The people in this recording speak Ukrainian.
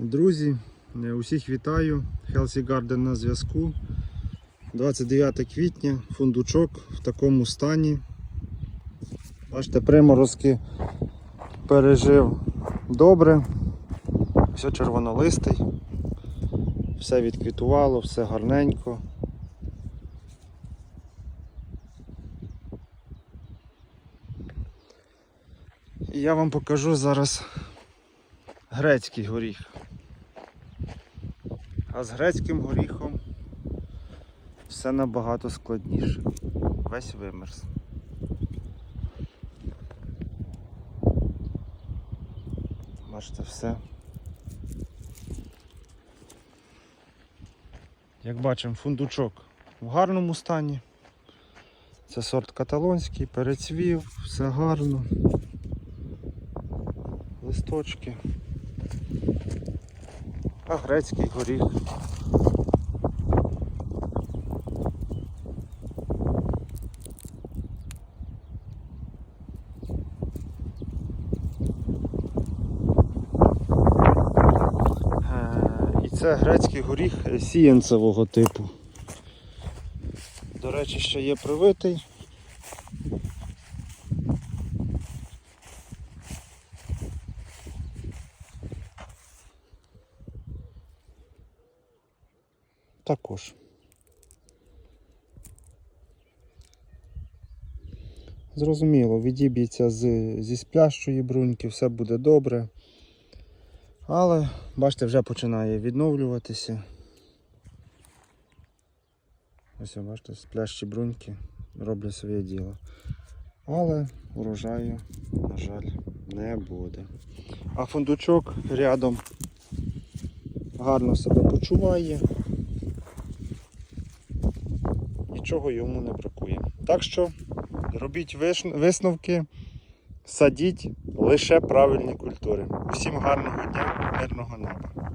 Друзі, е, усіх вітаю. Healthy Garden на зв'язку. 29 квітня, фундучок в такому стані. Бачите, приморозки пережив добре. Все червонолистий. Все відквітувало, все гарненько. І я вам покажу зараз грецький горіх. А з грецьким горіхом все набагато складніше. Весь вимерз. Бачите, все. Як бачимо, фундучок в гарному стані. Це сорт каталонський, перецвів, все гарно. Листочки. А грецький горіх. Е, І це грецький горіх сіянцевого типу. До речі, ще є привитий. Також. Зрозуміло, відіб'ється зі сплящої бруньки, все буде добре. Але, бачите, вже починає відновлюватися. Ось, бачите, сплящі бруньки роблять своє діло. Але урожаю, на жаль, не буде. А фундучок рядом гарно себе почуває. Нічого йому не бракує. Так що робіть висновки, садіть лише правильні культури. Усім гарного дня, мирного неба.